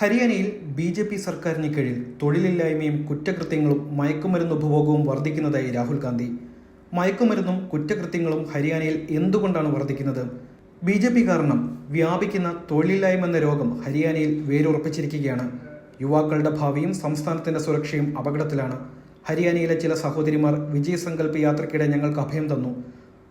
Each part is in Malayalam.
ഹരിയാനയിൽ ബി ജെ പി സർക്കാരിന് കീഴിൽ തൊഴിലില്ലായ്മയും കുറ്റകൃത്യങ്ങളും മയക്കുമരുന്ന് ഉപഭോഗവും വർദ്ധിക്കുന്നതായി രാഹുൽ ഗാന്ധി. മയക്കുമരുന്നും കുറ്റകൃത്യങ്ങളും ഹരിയാനയിൽ എന്തുകൊണ്ടാണ് വർദ്ധിക്കുന്നത്? ബി ജെ പി കാരണം വ്യാപിക്കുന്ന തൊഴിലില്ലായ്മ എന്ന രോഗം ഹരിയാനയിൽ വേരുറപ്പിച്ചിരിക്കുകയാണ്. യുവാക്കളുടെ ഭാവിയും സംസ്ഥാനത്തിന്റെ സുരക്ഷയും അപകടത്തിലാണ്. ഹരിയാനയിലെ ചില സഹോദരിമാർ വിജയ് സങ്കല്പ് യാത്രയ്ക്കിടെ ഞങ്ങൾക്ക് അഭയം തന്നു.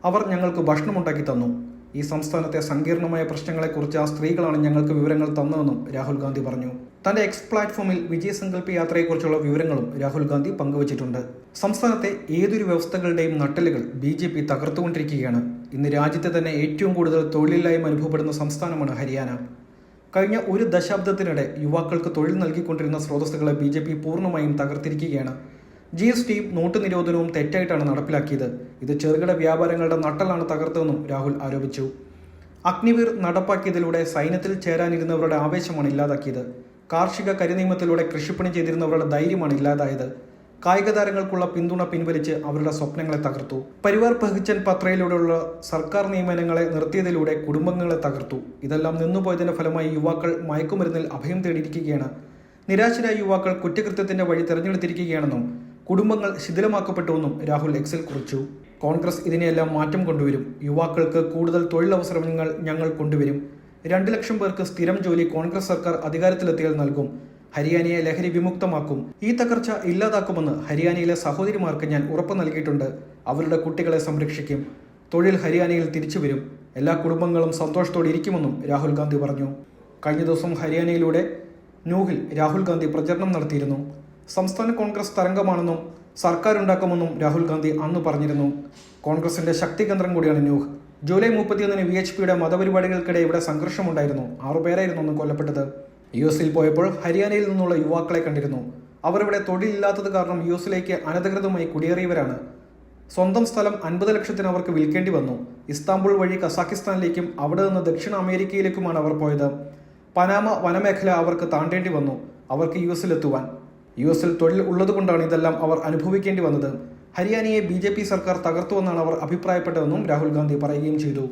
അവർ ഞങ്ങൾക്ക് ഭക്ഷണമുണ്ടാക്കി തന്നു. ഈ സംസ്ഥാനത്തെ സങ്കീർണമായ പ്രശ്നങ്ങളെക്കുറിച്ച് ആ സ്ത്രീകളാണ് ഞങ്ങൾക്ക് വിവരങ്ങൾ തന്നതെന്നും രാഹുൽ ഗാന്ധി പറഞ്ഞു. തന്റെ എക്സ് പ്ലാറ്റ്ഫോമിൽ വിജയ സങ്കല്പ യാത്രയെക്കുറിച്ചുള്ള വിവരങ്ങളും രാഹുൽ ഗാന്ധി പങ്കുവച്ചിട്ടുണ്ട്. സംസ്ഥാനത്തെ ഏതൊരു വ്യവസ്ഥകളുടെയും നട്ടലുകൾ ബി ജെ പി തകർത്തുകൊണ്ടിരിക്കുകയാണ്. ഇന്ന് രാജ്യത്തെ തന്നെ ഏറ്റവും കൂടുതൽ തൊഴിലില്ലായ്മ അനുഭവപ്പെടുന്ന സംസ്ഥാനമാണ് ഹരിയാന. കഴിഞ്ഞ ഒരു ദശാബ്ദത്തിനിടെ യുവാക്കൾക്ക് തൊഴിൽ നൽകിക്കൊണ്ടിരുന്ന സ്രോതസ്സുകളെ ബി പൂർണമായും തകർത്തിരിക്കുകയാണ്. ജി എസ് ടിയും നോട്ട് നിരോധനവും തെറ്റായിട്ടാണ് നടപ്പിലാക്കിയത്. ഇത് ചെറുകിട വ്യാപാരങ്ങളുടെ നട്ടലാണ് തകർത്തതെന്നും രാഹുൽ ആരോപിച്ചു. അഗ്നിവീർ നടപ്പാക്കിയതിലൂടെ സൈന്യത്തിൽ ചേരാനിരുന്നവരുടെ ആവേശമാണ് ഇല്ലാതാക്കിയത്. കാർഷിക കരിനിയമത്തിലൂടെ കൃഷിപ്പണി ചെയ്തിരുന്നവരുടെ ധൈര്യമാണ് ഇല്ലാതായത്. കായിക താരങ്ങൾക്കുള്ള പിന്തുണ പിൻവലിച്ച് അവരുടെ സ്വപ്നങ്ങളെ തകർത്തു. പരിവാർ പഹിച്ചൻ പത്രയിലൂടെയുള്ള സർക്കാർ നിയമനങ്ങളെ നിർത്തിയതിലൂടെ കുടുംബങ്ങളെ തകർത്തു. ഇതെല്ലാം നിന്നുപോയതിന്റെ ഫലമായി യുവാക്കൾ മയക്കുമരുന്നിൽ അഭയം തേടിയിരിക്കുകയാണ്. നിരാശരായ യുവാക്കൾ കുറ്റകൃത്യത്തിന്റെ വഴി തെരഞ്ഞെടുത്തിരിക്കുകയാണെന്നും കുടുംബങ്ങൾ ശിഥിലമാക്കപ്പെട്ടുവെന്നും രാഹുൽ എക്സിൽ കുറിച്ചു. കോൺഗ്രസ് ഇതിനെയെല്ലാം മാറ്റം കൊണ്ടുവരും. യുവാക്കൾക്ക് കൂടുതൽ തൊഴിലവസരങ്ങൾ ഞങ്ങൾ കൊണ്ടുവരും. രണ്ട് ലക്ഷം പേർക്ക് സ്ഥിരം ജോലി കോൺഗ്രസ് സർക്കാർ അധികാരത്തിലെത്തിയാൽ നൽകും. ഹരിയാനയെ ലഹരി വിമുക്തമാക്കും. ഈ തകർച്ച ഇല്ലാതാക്കുമെന്ന് ഹരിയാനയിലെ സഹോദരിമാർക്ക് ഞാൻ ഉറപ്പ് നൽകിയിട്ടുണ്ട്. അവരുടെ കുട്ടികളെ സംരക്ഷിക്കും. തൊഴിൽ ഹരിയാനയിൽ തിരിച്ചു വരും. എല്ലാ കുടുംബങ്ങളും സന്തോഷത്തോടെ ഇരിക്കുമെന്നും രാഹുൽ ഗാന്ധി പറഞ്ഞു. കഴിഞ്ഞ ദിവസം ഹരിയാനയിലൂടെ ന്യൂഹിൽ രാഹുൽ ഗാന്ധി പ്രചരണം നടത്തിയിരുന്നു. സംസ്ഥാന കോൺഗ്രസ് തരംഗമാണെന്നും സർക്കാർ ഉണ്ടാക്കുമെന്നും രാഹുൽ ഗാന്ധി അന്ന് പറഞ്ഞിരുന്നു. കോൺഗ്രസിന്റെ ശക്തി കേന്ദ്രം കൂടിയാണ് ന്യൂഹ്. ജൂലൈ മുപ്പത്തിയൊന്നിന് വി എച്ച് പിയുടെ മതപരിപാടികൾക്കിടെ ഇവിടെ സംഘർഷമുണ്ടായിരുന്നു. ആറുപേരായിരുന്നു അന്ന് കൊല്ലപ്പെട്ടത്. യു എസിൽ പോയപ്പോൾ ഹരിയാനയിൽ നിന്നുള്ള യുവാക്കളെ കണ്ടിരുന്നു. അവർ ഇവിടെ തൊഴിലില്ലാത്തത് കാരണം യു എസിലേക്ക് അനധികൃതമായി കുടിയേറിയവരാണ്. സ്വന്തം സ്ഥലം അൻപത് ലക്ഷത്തിന് അവർക്ക് വിൽക്കേണ്ടി വന്നു. ഇസ്താംബുൾ വഴി കസാഖിസ്ഥാനിലേക്കും അവിടെ നിന്ന് ദക്ഷിണ അമേരിക്കയിലേക്കുമാണ് അവർ പോയത്. പനാമ വനമേഖല അവർക്ക് താണ്ടേണ്ടി വന്നു. അവർക്ക് യു എസിലെത്തുവാൻ. യു എസിൽ തൊഴിൽ ഉള്ളതുകൊണ്ടാണ് ഇതെല്ലാം അവർ അനുഭവിക്കേണ്ടി വന്നത്. ഹരിയാനയെ ബി സർക്കാർ തകർത്തുവെന്നാണ് അവർ അഭിപ്രായപ്പെട്ടതെന്നും രാഹുൽ ഗാന്ധി പറയുകയും ചെയ്തു.